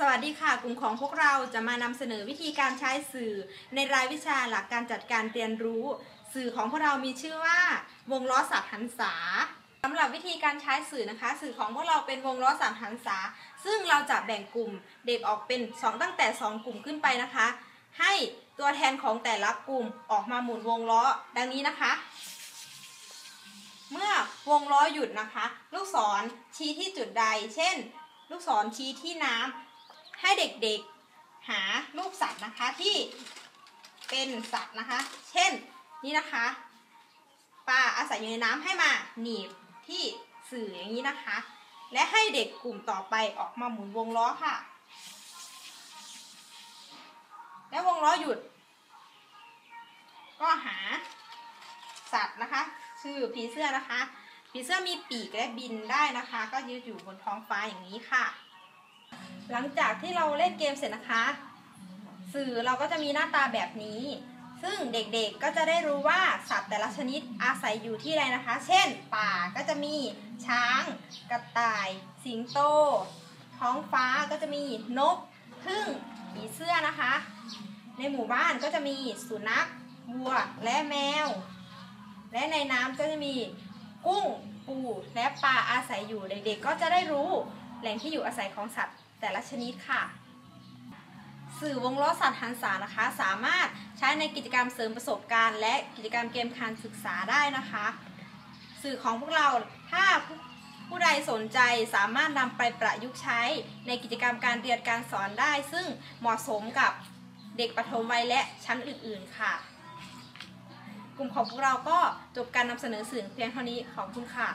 สวัสดีค่ะ กลุ่มของพวกเราจะมานำเสนอวิธีการใช้สื่อ ในรายวิชาหลักการจัดการเรียนรู้ สื่อของพวกเรามีชื่อว่า วงล้อสับหันษาสำหรับวิธีการใช้สื่อนะคะ สื่อของพวกเราเป็นวงล้อสับหันษา ซึ่งเราจะแบ่งกลุ่มเด็กออกเป็นสองตั้งแต่ 2 กลุ่มขึ้นไปนะคะ ให้ตัวแทนของแต่ละกลุ่มออกมาหมุนวงล้อดังนี้นะคะ เมื่อวงล้อหยุดนะคะ ลูกศรชี้ที่จุดใด เช่นลูกศรชี้ที่น้ำ ให้เด็กๆหารูปสัตว์นะคะที่เป็นสัตว์นะคะ เช่นนี่นะคะปลาอาศัยอยู่ในน้ำให้มาหนีบที่สื่ออย่างนี้นะคะ และให้เด็กกลุ่มต่อไปออกมาหมุนวงล้อค่ะ และวงล้อหยุด ก็หาสัตว์นะคะ ชื่อผีเสื้อนะคะผีเสื้อมีปีกและบินได้นะคะ ก็ยืนอยู่บนท้องฟ้าอย่างนี้ค่ะ หลังจากที่เราเล่นเกมเสร็จนะคะ สื่อเราก็จะมีหน้าตาแบบนี้ ซึ่งเด็กๆก็จะได้รู้ว่าสัตว์แต่ละชนิดอาศัยอยู่ที่ใดนะคะ เช่น ป่าก็จะมีช้าง กระต่าย สิงโต ท้องฟ้าก็จะมีนกพึ่งผีเสื้อนะคะ ในหมู่บ้านก็จะมีสุนัขวัวและแมว และในน้ำก็จะมีกุ้งปูและปลาอาศัยอยู่เด็กๆ ก็จะได้รู้ แหล่งที่อยู่อาศัยของสัตว์แต่ละชนิดค่ะ สื่อวงล้อสัตว์หันษานะคะ สามารถใช้ในกิจกรรมเสริมประสบการณ์ และกิจกรรมเกมการศึกษาได้นะคะ สื่อของพวกเราถ้าผู้ใดสนใจสามารถนำไปประยุกต์ใช้ในกิจกรรมการเรียนการสอนได้ ซึ่งเหมาะสมกับเด็กปฐมวัยและชั้นอื่น ๆ ค่ะ กลุ่มของพวกเราก็จบการนำเสนอสื่อเพียงเท่านี้ขอบคุณค่ะ